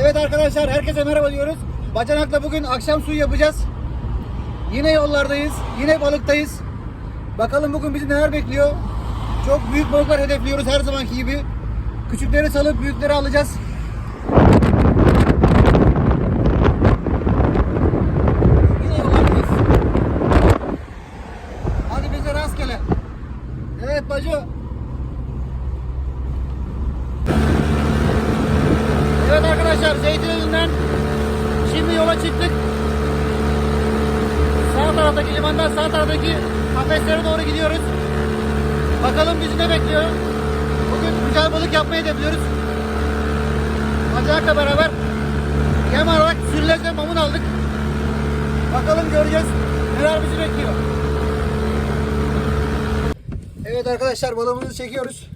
Evet arkadaşlar herkese merhaba diyoruz. Bacanak'la bugün akşam suyu yapacağız. Yine yollardayız. Yine balıktayız. Bakalım bugün bizi neler bekliyor. Çok büyük balıklar hedefliyoruz her zamanki gibi. Küçükleri salıp büyükleri alacağız. Yine yollardayız. Hadi bize rastgele. Evet bacı. Evet arkadaşlar Zeytinli'nden şimdi yola çıktık. Sağ taraftaki limandan sağ taraftaki kafeslere doğru gidiyoruz. Bakalım bizi ne bekliyor. Bugün yapmayı hedefliyoruz. Bacakla beraber yem olarak sürülezle mamun aldık. Bakalım göreceğiz neler bizi bekliyor. Evet arkadaşlar balığımızı çekiyoruz.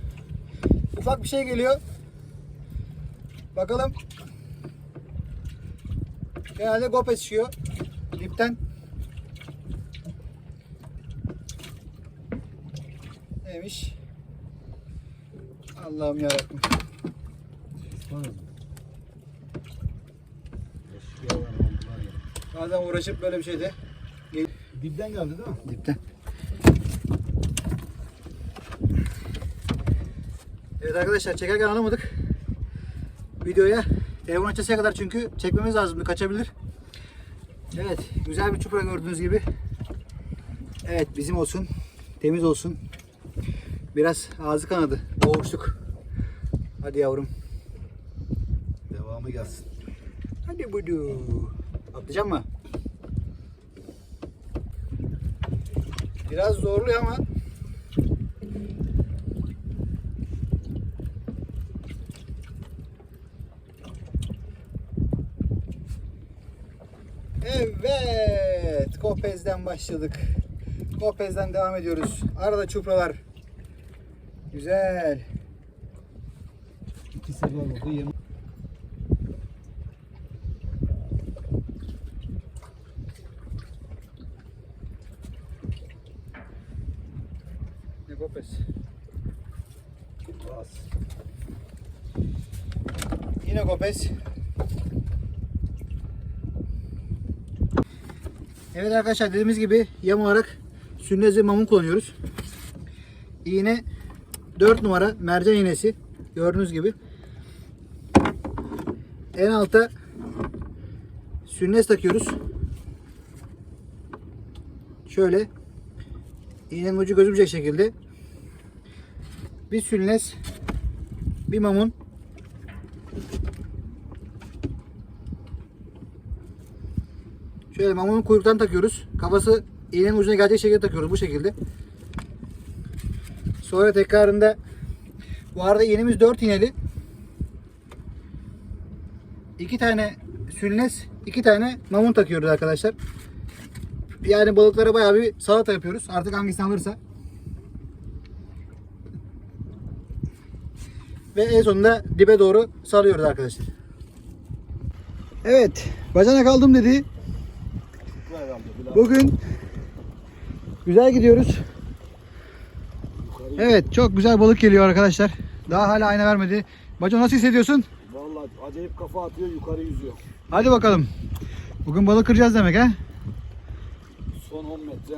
Ufak bir şey geliyor. Bakalım. Genelde gopes çıkıyor. Dipten. Neymiş? Allah'ım yarabbim. Bazen uğraşıp böyle bir şeyde Dipten geldi değil mi? Dipten. Evet arkadaşlar çekerken alamadık. Videoya telefon açısıya kadar çünkü çekmemiz lazımdı kaçabilir. Evet güzel bir çupra gördüğünüz gibi. Evet bizim olsun. Temiz olsun. Biraz ağzı kanadı. Boğuştuk. Hadi yavrum. Devamı gelsin. Hadi budu. Atlayacak mı? Biraz zorluyor ama. Evet. Kopez'den başladık. Kopez'den devam ediyoruz. Arada çupralar. Güzel. İki sefer oldu. Yem Ne Kopez? az. Yine Gopez. Evet arkadaşlar dediğimiz gibi yem olarak sünnez ve mamun kullanıyoruz. İğne 4 numara mercan iğnesi. Gördüğünüz gibi. En alta sünnes takıyoruz. Şöyle iğnenin ucu gözükecek şekilde bir sünnes bir mamun Şöyle mamunun kuyruktan takıyoruz. Kafası iğnenin ucuna gelecek şekilde takıyoruz bu şekilde. Sonra tekrarında bu arada iğnemiz 4 iğneli. 2 tane sünnes, 2 tane mamun takıyoruz arkadaşlar. Yani balıklara bayağı bir salata yapıyoruz. Artık hangisini alırsa. Ve en sonunda dibe doğru salıyoruz arkadaşlar. Evet, bacanak aldım dedi. Bugün güzel gidiyoruz. Evet çok güzel balık geliyor arkadaşlar. Daha hala ayna vermedi. Bacı nasıl hissediyorsun? Vallahi acayip kafa atıyor yukarı yüzüyor. Hadi bakalım. Bugün balık kıracağız demek ha? Son 10 metre.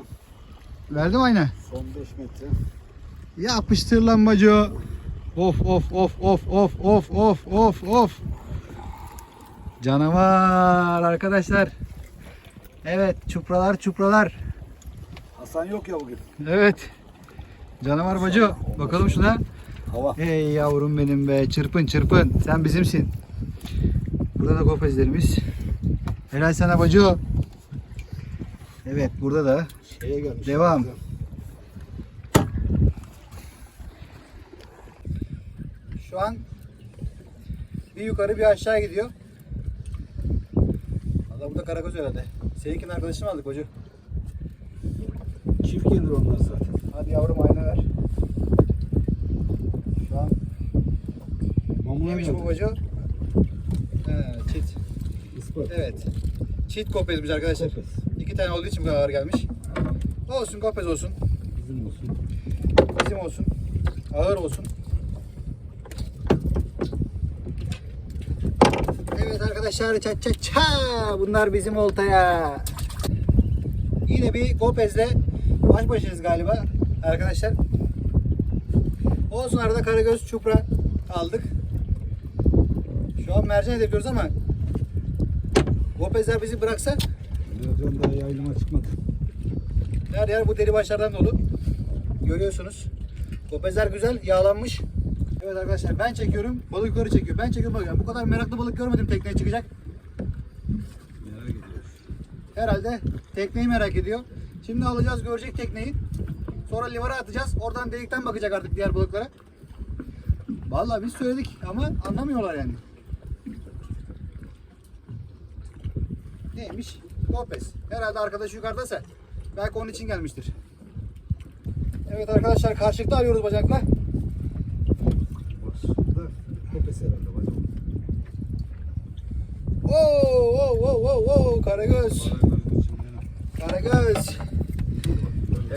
Verdim ayna. Son 5 metre. Yapıştır lan bacı. Of of of of of of of of of. Canavar arkadaşlar. Evet çupralar çupralar. Hasan yok ya bugün. Evet. Canavar bacı. Bakalım şuna. Hava. Hey yavrum benim be. Çırpın çırpın. Sen bizimsin. Burada da kopezlerimiz. Helal sana bacı. Evet burada da. Şeye gelmiş. Devam. Şu an bir yukarı bir aşağı gidiyor. Allah burada karakoz herhalde. Seninkinin arkadaşını mı aldık hoca? Çift gelir onlar zaten. Hadi yavrum ayna ver. Şu an Mamuna neymiş geldi. bu bacı? He, çit. Ispat. Evet. Çift kopezmiş arkadaşlar. Kopez. İki tane olduğu için bu kadar gelmiş. Olsun kopez olsun. Bizim olsun. Bizim olsun. Ağır olsun. Evet Başarı ça ça ça. Bunlar bizim oltaya. Yine bir Gopez'le baş başayız galiba arkadaşlar. Olsun arada Karagöz Çupra aldık. Şu an mercan ediyoruz ama Gopez'ler bizi bıraksa Birazdan daha yaylıma çıkmadı. Yer yer bu deri başlardan dolu. Görüyorsunuz. Kopezler güzel, yağlanmış. Evet arkadaşlar ben çekiyorum, balık yukarı çekiyor. Ben çekiyorum bakıyorum. Bu kadar meraklı balık görmedim tekneye çıkacak. Merak ediyoruz. Herhalde tekneyi merak ediyor. Şimdi alacağız, görecek tekneyi. Sonra livara atacağız. Oradan delikten bakacak artık diğer balıklara. Vallahi biz söyledik ama anlamıyorlar yani. Neymiş? Kopez. Herhalde arkadaş yukarıdaysa belki onun için gelmiştir. Evet arkadaşlar karşılıklı arıyoruz bacakla. Kopes herhalde bacım. Oo, oo, oo, oo, oo, Karagöz. Karagöz.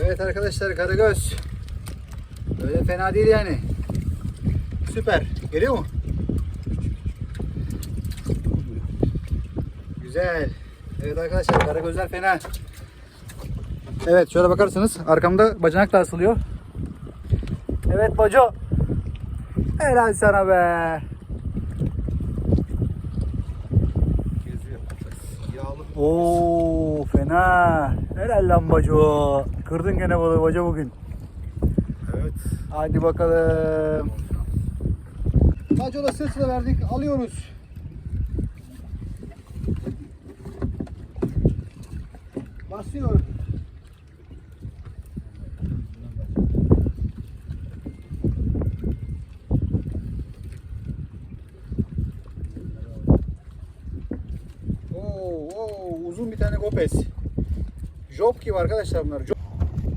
Evet arkadaşlar Karagöz. Öyle fena değil yani. Süper. Geliyor mu? Güzel. Evet arkadaşlar Karagözler fena. Evet şöyle bakarsanız arkamda bacanak da asılıyor. Evet Baco. Helal sana be. Oo fena. Helal lan Baco. Kırdın gene balığı Baco bugün. Evet. Hadi bakalım. Baco'da sırt sıra verdik. Alıyoruz. Basıyor. Oo, oo, uzun bir tane gopes. Job gibi arkadaşlar bunlar. Job.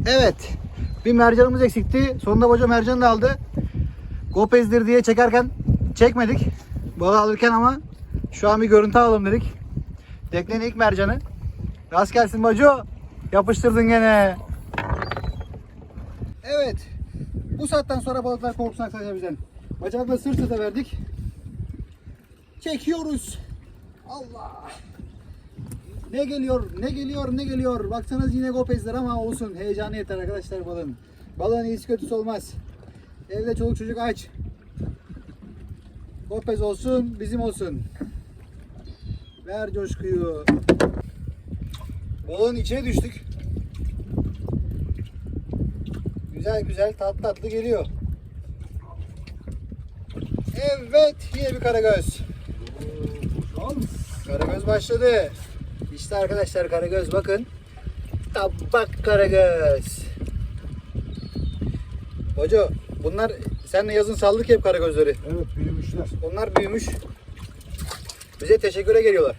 Evet. Bir mercanımız eksikti. Sonunda Baco mercanı da aldı. Gopez'dir diye çekerken çekmedik. Balığı alırken ama şu an bir görüntü alalım dedik. Teknenin ilk mercanı. Rast gelsin Baco. Yapıştırdın gene. Evet. Bu saatten sonra balıklar korksun arkadaşlar bizden. Bacakla sırt sırta verdik. Çekiyoruz. Allah. Ne geliyor, ne geliyor, ne geliyor. Baksanız yine gopezler ama olsun. Heyecanı yeter arkadaşlar balığın. Balığın iyisi kötüsü olmaz. Evde çoluk çocuk aç. Gopez olsun, bizim olsun. Ver coşkuyu. Balığın içine düştük. Güzel güzel tatlı tatlı geliyor. Evet yine bir karagöz. Karagöz başladı. İşte arkadaşlar karagöz bakın. Tabak karagöz. Hoca bunlar senle yazın saldık hep karagözleri. Evet büyümüşler. Onlar büyümüş. Bize teşekküre geliyorlar.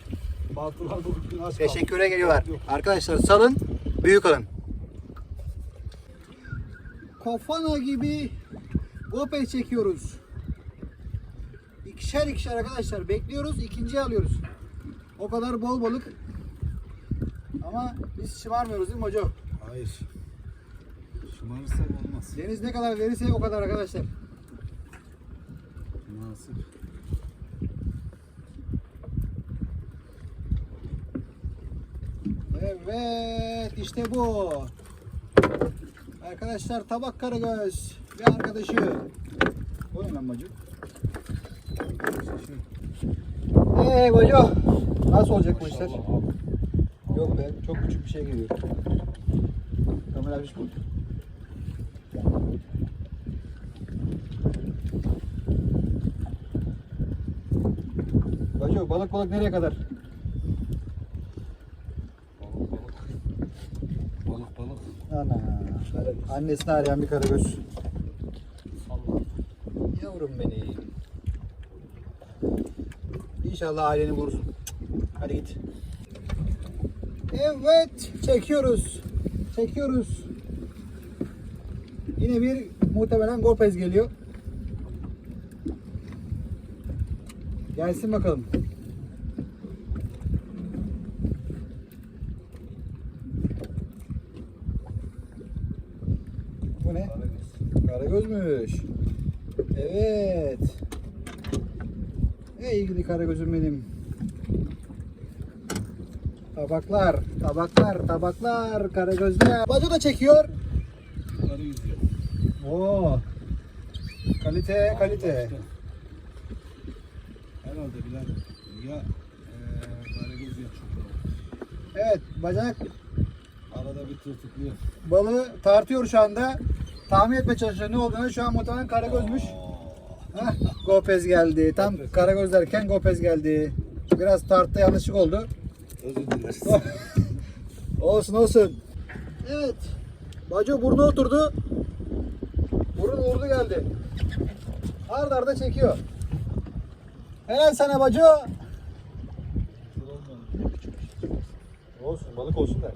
Baltılar bugün az kaldı. Teşekküre geliyorlar. Yok. Arkadaşlar salın, büyük alın. Kofana gibi gopez çekiyoruz. İkişer ikişer arkadaşlar bekliyoruz, ikinciyi alıyoruz. O kadar bol balık. Ama biz şımarmıyoruz değil mi hocam? Hayır. Şımarırsak olmaz. Deniz ne kadar verirse o kadar arkadaşlar. Nasip. Evet işte bu. Arkadaşlar tabak karagöz ve arkadaşı. Koyun lan bacı. Eee bacı. Nasıl olacak bu işler? Yok be çok küçük bir şey geliyor. Kamera bir koy. Bacı balık balık nereye kadar? Balık balık. Balık balık. Ana. Annesini arayan bir karagöz. Salla. Yavrum benim. İnşallah aileni vurursun. Hadi git. Evet, çekiyoruz. Çekiyoruz. Yine bir muhtemelen Gopez geliyor. Gelsin bakalım. Bu ne? Karagöz. Karagözmüş. Evet. Ey gidi karagözüm benim. Tabaklar, tabaklar, tabaklar, karagözler. Bacı da çekiyor. Yukarı yüzüyor. Oo. Kalite, kalite. Herhalde birader. Ya eee Karagöz ya çupra. Evet, bacak Arada bir tırtıklıyor. balığı tartıyor şu anda. Tahmin etme çalışıyor ne olduğunu. Şu an muhtemelen karagözmüş. Hah, Gopez geldi. Tam karagöz derken Gopez geldi. Biraz tarttı yanlışlık oldu. Özür dileriz. Olsun olsun. Evet. Bacı burnu oturdu. Burun vurdu geldi. Arda arda çekiyor. Helal sana bacı. Olsun balık olsun da.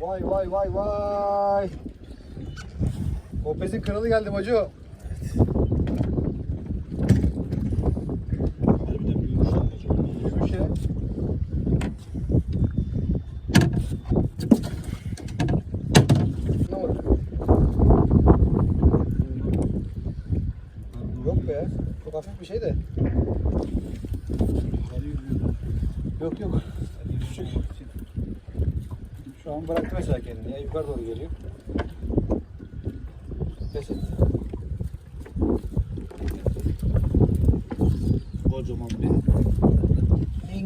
Vay vay vay vay. Kopez'in kralı geldi bacı. Yok be. Çok hafif bir şey de. Yok yok. Küçük. Şu an bıraktı mesela kendini. Ya yukarı doğru geliyor.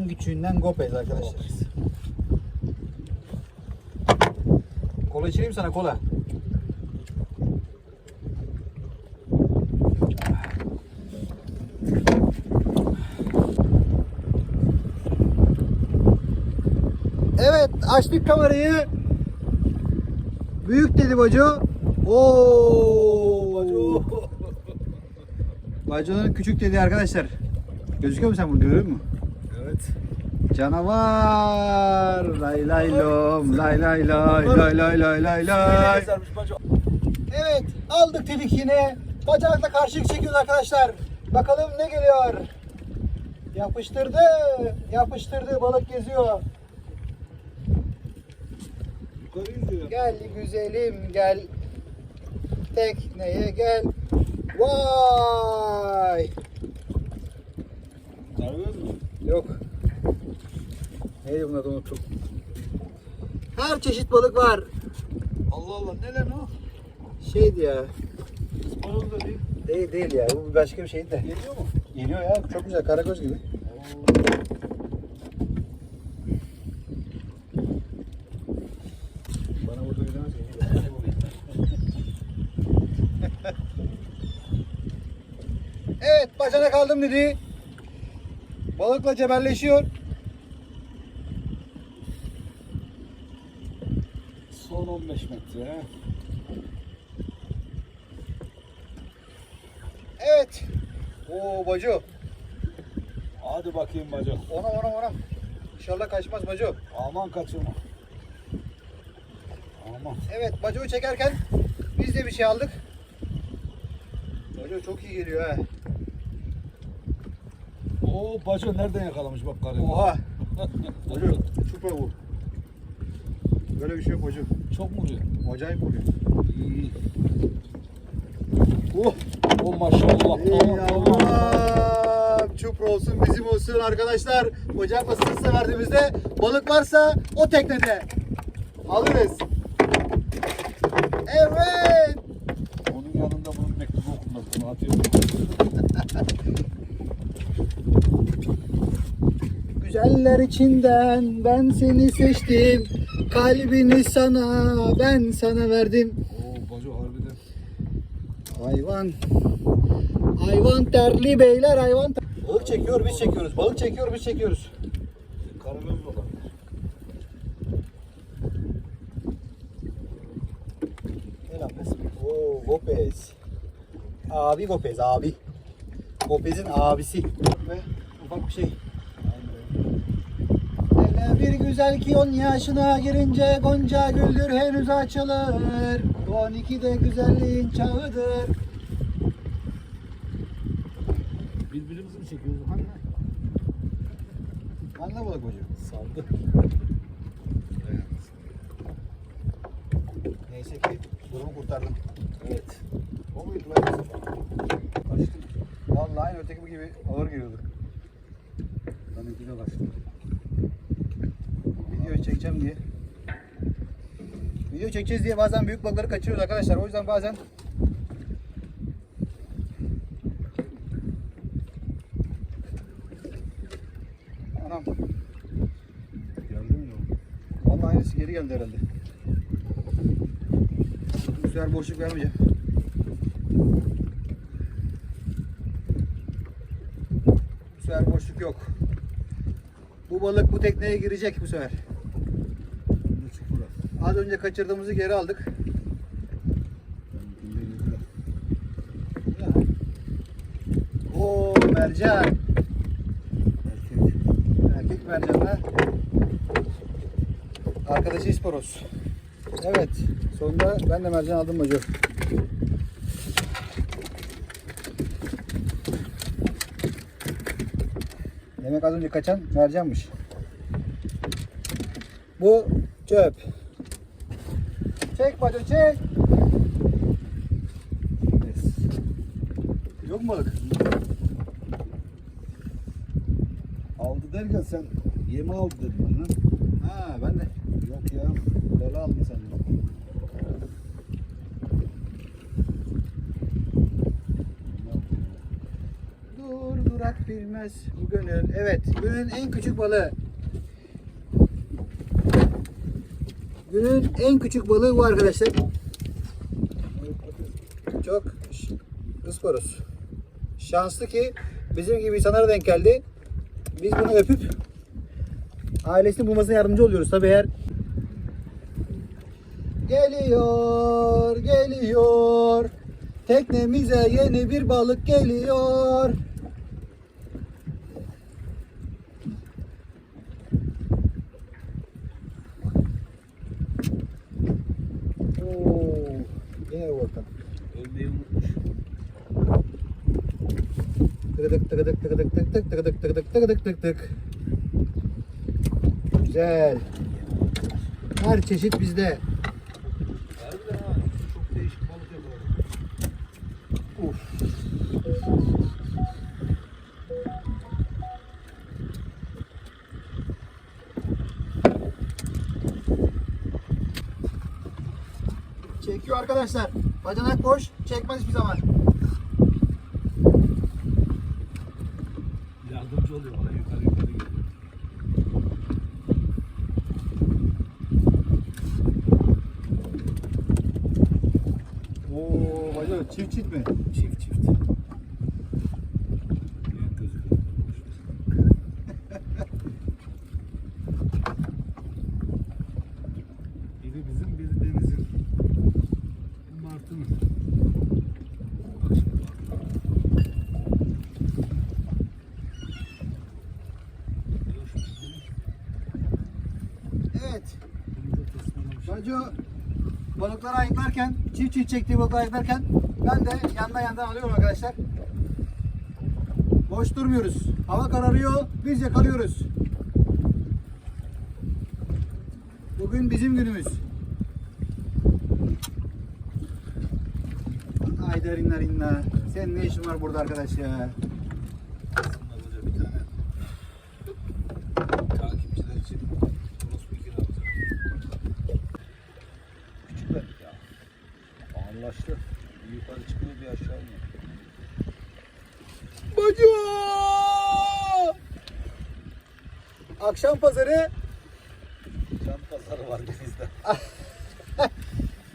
En küçüğünden Gopez arkadaşlar. Kola içireyim sana kola. Evet açtık kamerayı. Büyük dedi bacı. Oo. Bacı. Bacı'nın küçük dedi arkadaşlar. Gözüküyor mu sen bunu görüyor musun? Canavar. Lay lay lom. Lay lay lay. Lay lay lay lay lay. Evet aldık dedik yine. Bacakla karşılık çekiyoruz arkadaşlar. Bakalım ne geliyor. Yapıştırdı. Yapıştırdı. Balık geziyor. Gel güzelim gel. Tekneye gel. Vay. Yok. Neydi bunun adı unuttum. Her çeşit balık var. Allah Allah ne lan o? Şeydi ya. İspanoz da değil. Değil değil ya. Bu başka bir şeydi de. Geliyor mu? Geliyor ya. Çok güzel. Karagöz gibi. Bana burada gidemez Evet bacana kaldım dedi. Balıkla cebelleşiyor. Son 15 metre. Evet. Oo bacı. Hadi bakayım bacım. Ona ona ona. İnşallah kaçmaz bacı. Aman kaçırma. Aman. Evet bacıyı çekerken biz de bir şey aldık. Bacı çok iyi geliyor ha. Oo bacı nereden yakalamış bak karıyı. Oha. Bacı çupra bu. Böyle bir şey yok bacı. Çok mu vuruyor? Acayip vuruyor. İyi. Oh. O maşallah. Tamam. Eyvallah. Çupra olsun bizim olsun arkadaşlar. Ocak ısırsa verdiğimizde balık varsa o teknede alırız. Evet. Onun yanında bunun mektubu okunmaz. Bunu atıyorum. Güzeller içinden ben seni seçtim. Kalbini sana ben sana verdim. Oo bacı harbiden. Hayvan. Hayvan terli beyler hayvan. ter- Balık çekiyor biz çekiyoruz. Balık çekiyor biz çekiyoruz. Karagöz olan? Ne lan biz? Oo Gopez. Abi Gopez abi. Gopez'in abisi. Ve ufak bir şey. Hele bir güzel ki on yaşına girince Gonca güldür henüz açılır. 12'de güzelliğin çağıdır. Birbirimizi mi çekiyoruz? Hani? Anla balık bacı. Saldı. Neyse ki durumu kurtardım. Evet. O muydu. Vallahi öteki gibi ağır geliyordu. Benimki de kaçtı. Video çekeceğim diye. Video çekeceğiz diye bazen büyük balıkları kaçırıyoruz arkadaşlar. O yüzden bazen Anam. Geldi mi yavrum? Vallahi aynısı geri geldi herhalde. Bu sefer boşluk vermeyeceğim. Bu sefer boşluk yok. Bu balık bu tekneye girecek bu sefer. Az önce kaçırdığımızı geri aldık. Oo mercan. Erkek. Erkek mercanla. Arkadaşı isparos. Evet. Sonunda ben de mercan aldım bacı. Demek az önce kaçan mercanmış. Bu çöp. Çek bacı çek. Yok mu? Aldı derken sen yemi aldı dedin bana. Ha ben de. Yok ya. Balığı aldım sandım. Dur durak bilmez bu gönül. Evet günün en küçük balığı. Günün en küçük balığı bu arkadaşlar. Çok ısparoz. Şanslı ki bizim gibi insanlara denk geldi. Biz bunu öpüp ailesini bulmasına yardımcı oluyoruz. Tabi eğer Geliyor, geliyor. Teknemize yeni bir balık geliyor. Tık tık. Güzel. Her çeşit bizde. Çekiyor arkadaşlar. Bacanak boş, çekmez hiçbir zaman. Yardımcı oluyor bana yukarı yukarı geliyor. Oo, çift mi? Çift çift. Büyük gözüküyor. biri bizim, biri denizin. Bu Martı'nın. Bak şimdi bak. Evet. Bunu da toslamış. Bacı ayıklarken, çift çift çektiği balıkları ayıklarken ben de yandan yandan alıyorum arkadaşlar. Boş durmuyoruz. Hava kararıyor, biz yakalıyoruz. Bugün bizim günümüz. Ay derinler inna. Sen ne işin var burada arkadaş ya? Aslında hoca bir tane takipçiler için orospu kiraladı. Küçükler ya. Anlaştı. Bir yukarı çıkıyor bir aşağı iniyor. Bacı! Akşam pazarı Can pazarı var denizde.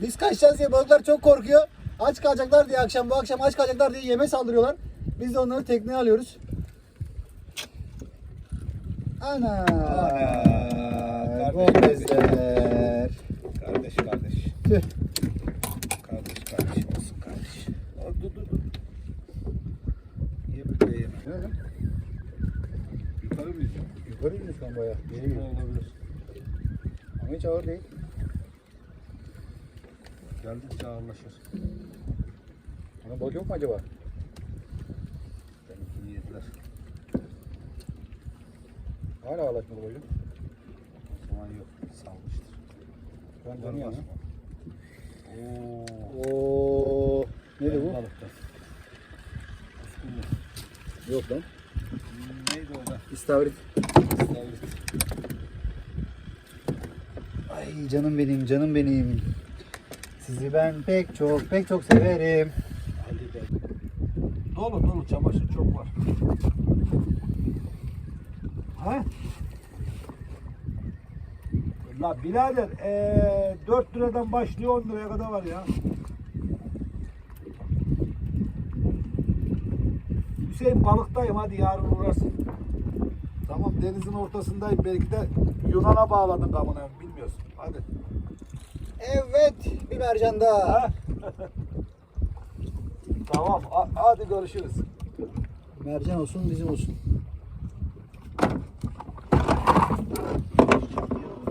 Biz kaçacağız diye balıklar çok korkuyor. Aç kalacaklar diye akşam bu akşam aç kalacaklar diye yeme saldırıyorlar. Biz de onları tekneye alıyoruz. Ana! Ana! Gomezler. Kardeş kardeş. Tüh. Kardeş kardeş olsun kardeş. Aa, dur dur dur. Ye bir de yeme. Yukarı mı yüzüyor? An bayağı. Yeni mi? olabilir? Ama hiç ağır değil. Geldikçe ağırlaşır. Ona balık yok mu acaba? Benimkini yediler. Hala ağırlaşmadı balık. O zaman yok. Salmıştır. Ben dönüyorum. Oo. Oo. Neydi bu? Balıktan. Yok lan. Hmm, Neydi o da? İstavrit. İstavrit. Ay canım benim, canım benim. Sizi ben pek çok, pek çok severim. Ali Bey. Dolu dolu çamaşır çok var. Ha? La birader ee, 4 liradan başlıyor 10 liraya kadar var ya. Hüseyin balıktayım hadi yarın uğrarsın. Tamam denizin ortasındayım belki de Yunan'a bağladın kamına bilmiyorsun. Hadi. Evet, bir mercan daha. Ha? tamam ha- hadi görüşürüz. Mercan olsun, bizim olsun.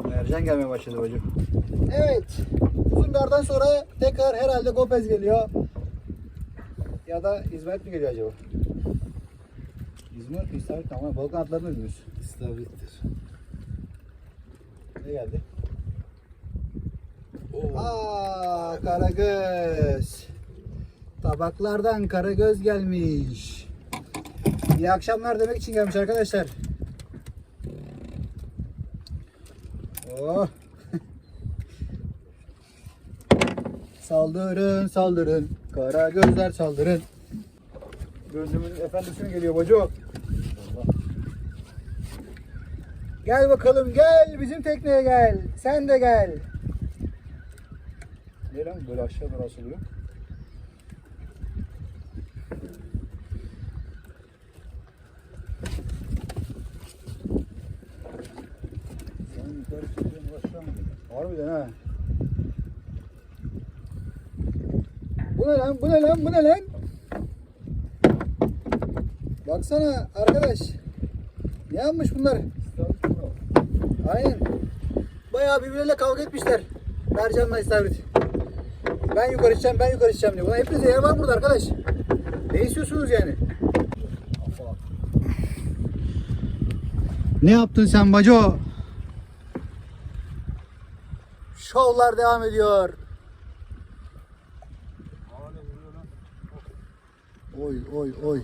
Mercan gelmeye başladı bacım. Evet, uzun aradan sonra tekrar herhalde Gopez geliyor. Ya da İzmarit mi geliyor acaba? Mi İstavrit? Ama balık kanatlarını bilmiyoruz. İstavrittir. Ne geldi? Aa, Karagöz. Tabaklardan Karagöz gelmiş. İyi akşamlar demek için gelmiş arkadaşlar. Oh. saldırın, saldırın. Karagözler saldırın. Gözümün efendisi mi geliyor bacı? Gel bakalım gel bizim tekneye gel. Sen de gel. Ne lan böyle aşağı doğru asılıyor? Sen yukarı çıkıyorsun aşağı mı? Harbiden ha. Bu ne lan? Bu ne lan? Bu ne lan? Baksana arkadaş. Ne yapmış bunlar? Aynen. Bayağı birbirleriyle kavga etmişler. Mercan'la İstavrit. Ben yukarı içeceğim, ben yukarı içeceğim diyor. Ulan hepinize yer var burada arkadaş. Ne istiyorsunuz yani? Ne yaptın sen baco? Şovlar devam ediyor. Oy oy oy.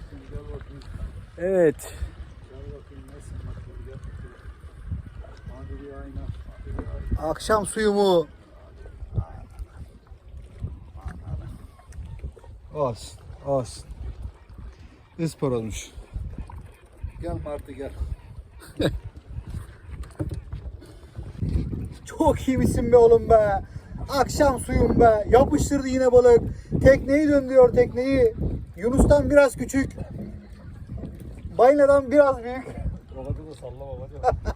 Evet. Akşam suyu mu? Olsun, olsun. Ispar olmuş. Gel Martı gel. Çok iyi misin be oğlum be. Akşam suyum be. Yapıştırdı yine balık. Tekneyi döndürüyor tekneyi. Yunus'tan biraz küçük. Balina'dan biraz büyük. Kadar da sallama hadi.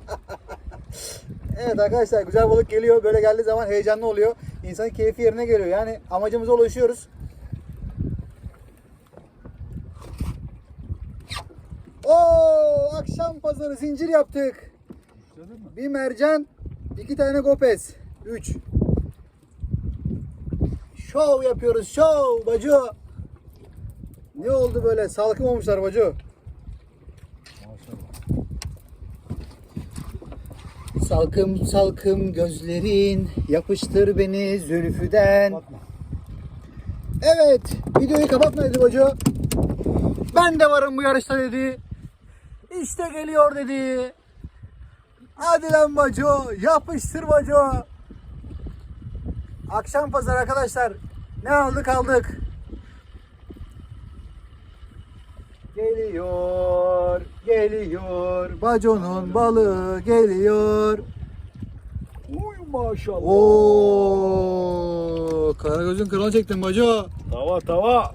Evet arkadaşlar güzel balık geliyor. Böyle geldiği zaman heyecanlı oluyor. İnsanın keyfi yerine geliyor. Yani amacımıza ulaşıyoruz. Oo, akşam pazarı zincir yaptık. Bir mercan, iki tane gopez. Üç. Şov yapıyoruz, şov bacı. Ne oldu böyle? Salkım olmuşlar bacı. Maşallah. Salkım salkım gözlerin yapıştır beni zülfüden. Evet, videoyu kapatma dedi bacı. Ben de varım bu yarışta dedi. İşte geliyor dedi. Hadi lan bacı, yapıştır bacı. Akşam pazar arkadaşlar. Ne aldık aldık. Geliyor, geliyor. Baconun balığı geliyor. Uy maşallah. Oo, Karagöz'ün kralı çektin bacı. Tava tava.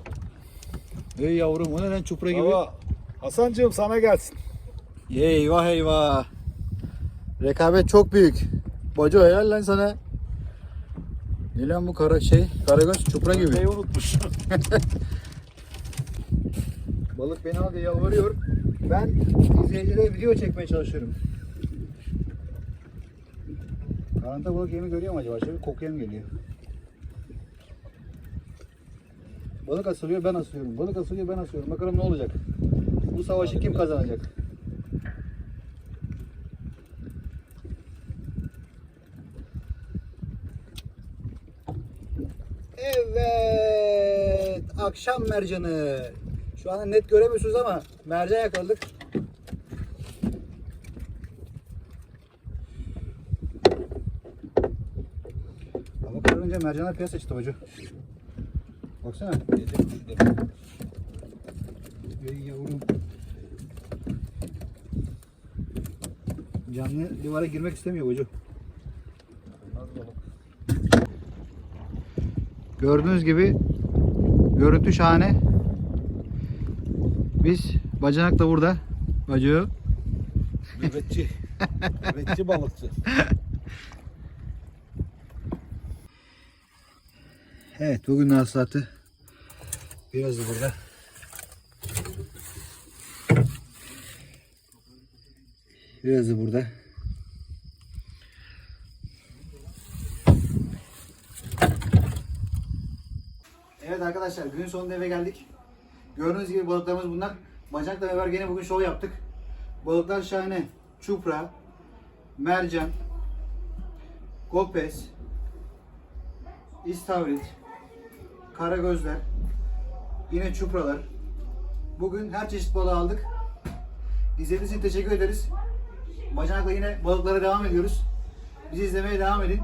Ey yavrum o ne lan çupra gibi. Tava. Hasancığım sana gelsin. Eyvah eyvah. Rekabet çok büyük. Bacı helal lan sana. Ne lan bu kara şey? Karagöz çupra gibi. Neyi unutmuş. Balık beni al diye yalvarıyor. Ben izleyicilere video çekmeye çalışıyorum. Karanta balık yemi görüyor mu acaba? Şöyle bir kokuya mı geliyor? Balık asılıyor ben asıyorum. Balık asılıyor ben asıyorum. Bakalım ne olacak? Bu savaşı kim kazanacak? Evet. Akşam mercanı. Şu an net göremiyorsunuz ama mercan yakaladık. Hava kararınca mercanlar piyasa çıktı bacı. Baksana. Ey yavrum. Canlı divara girmek istemiyor bacı. Gördüğünüz gibi görüntü şahane. Biz bacanak da burada. Bacı. Nöbetçi. Nöbetçi balıkçı. Evet bugün hasılatı biraz da burada. Biraz da burada. Evet arkadaşlar günün sonunda eve geldik. Gördüğünüz gibi balıklarımız bunlar. Bacakla beraber gene bugün şov yaptık. Balıklar şahane. Çupra, mercan, gopes, istavrit, karagözler, yine çupralar. Bugün her çeşit balığı aldık. İzlediğiniz için teşekkür ederiz. Bacanakla yine balıklara devam ediyoruz. Bizi izlemeye devam edin.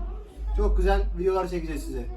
Çok güzel videolar çekeceğiz size.